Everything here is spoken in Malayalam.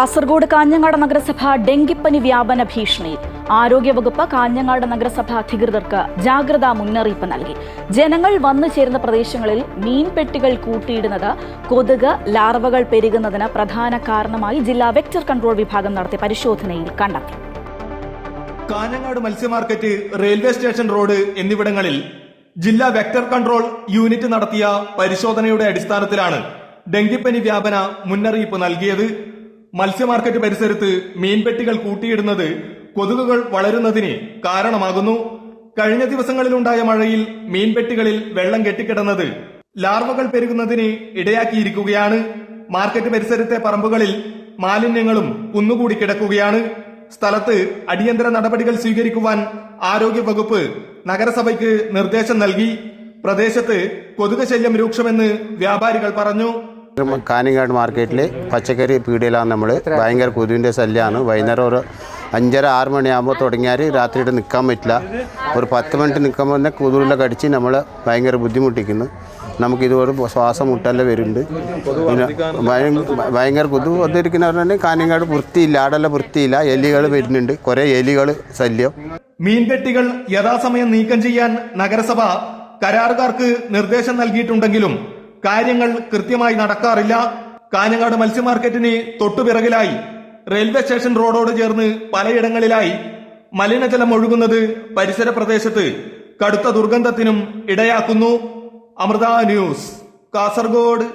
കാസർഗോഡ് കാഞ്ഞങ്ങാട് നഗരസഭ ഡെങ്കിപ്പനി വ്യാപന ഭീഷണി. ആരോഗ്യവകുപ്പ് കാഞ്ഞങ്ങാട് നഗരസഭ അധികൃതർക്ക് ജാഗ്രതാ മുന്നറിയിപ്പ് നൽകി. ജനങ്ങൾ വന്നു ചേരുന്ന പ്രദേശങ്ങളിൽ മീൻപെട്ടികൾ കൂട്ടിയിടുന്നത് കൊതുക് ലാർവകൾ പെരുകുന്നതിന് പ്രധാന കാരണമായി ജില്ലാ വെക്ടർ കൺട്രോൾ വിഭാഗം നടത്തിയ പരിശോധനയിൽ കണ്ടെത്തി. കാഞ്ഞങ്ങാട് മത്സ്യമാർക്കറ്റ് റെയിൽവേ സ്റ്റേഷൻ റോഡ് എന്നിവിടങ്ങളിൽ ജില്ലാ വെക്ടർ കൺട്രോൾ യൂണിറ്റ് നടത്തിയ പരിശോധനയുടെ അടിസ്ഥാനത്തിലാണ് ഡെങ്കിപ്പനി വ്യാപന മുന്നറിയിപ്പ് നൽകിയത്. മത്സ്യമാർക്കറ്റ് പരിസരത്ത് മീൻപെട്ടികൾ കൂട്ടിയിടുന്നത് കൊതുകുകൾ വളരുന്നതിന് കാരണമാകുന്നു. കഴിഞ്ഞ ദിവസങ്ങളിലുണ്ടായ മഴയിൽ മീൻപെട്ടികളിൽ വെള്ളം കെട്ടിക്കിടന്നത് ലാർവകൾ പെരുകുന്നതിന് ഇടയാക്കിയിരിക്കുകയാണ്. മാർക്കറ്റ് പരിസരത്തെ പറമ്പുകളിൽ മാലിന്യങ്ങളും കുന്നുകൂടി കിടക്കുകയാണ്. സ്ഥലത്ത് അടിയന്തര നടപടികൾ സ്വീകരിക്കുവാൻ ആരോഗ്യ വകുപ്പ് നഗരസഭയ്ക്ക് നിർദ്ദേശം നൽകി. പ്രദേശത്ത് കൊതുക് ശല്യം രൂക്ഷമെന്ന് വ്യാപാരികൾ പറഞ്ഞു. കാനിങ്ങാട് മാർക്കറ്റിൽ പച്ചക്കറി പീടികയിലാണ് നമ്മൾ ഭയങ്കര കൊതുവിന്റെ ശല്യമാണ് വൈകുന്നേരം ഒരു അഞ്ചര ആറ് മണിയാകുമ്പോൾ തുടങ്ങിയാൽ രാത്രിയിട്ട് നിൽക്കാൻ പറ്റില്ല. ഒരു പത്ത് മിനിറ്റ് നിൽക്കുമ്പോൾ തന്നെ കൊതുകുള്ള കടിച്ച് നമ്മൾ ഭയങ്കര ബുദ്ധിമുട്ടിക്കുന്നു. നമുക്ക് ഇതുപോലെ ശ്വാസം മുട്ടല്ല വരുന്നുണ്ട് പിന്നെ ഭയ- ഭയങ്കര കൊതു വന്നിരിക്കുന്ന പറഞ്ഞാൽ കാനിങ്ങാട് വൃത്തിയില്ല ആടെല്ലാം വൃത്തിയില്ല. എലികൾ വരുന്നുണ്ട്. കുറേ എലികൾ ശല്യം. മീൻപെട്ടികൾ യഥാസമയം നീക്കം ചെയ്യാൻ നഗരസഭ കരാറുകാർക്ക് നിർദ്ദേശം നൽകിയിട്ടുണ്ടെങ്കിലും കാര്യങ്ങൾ കൃത്യമായി നടക്കാറില്ല. കാഞ്ഞങ്ങാട് മത്സ്യമാർക്കറ്റിന് തൊട്ടുപിറകിലായി റെയിൽവേ സ്റ്റേഷൻ റോഡോട് ചേർന്ന് പലയിടങ്ങളിലായി മലിനജലം ഒഴുകുന്നത് പരിസര പ്രദേശത്ത് കടുത്ത ദുർഗന്ധത്തിനും ഇടയാക്കുന്നു. അമൃത ന്യൂസ് കാസർഗോഡ്.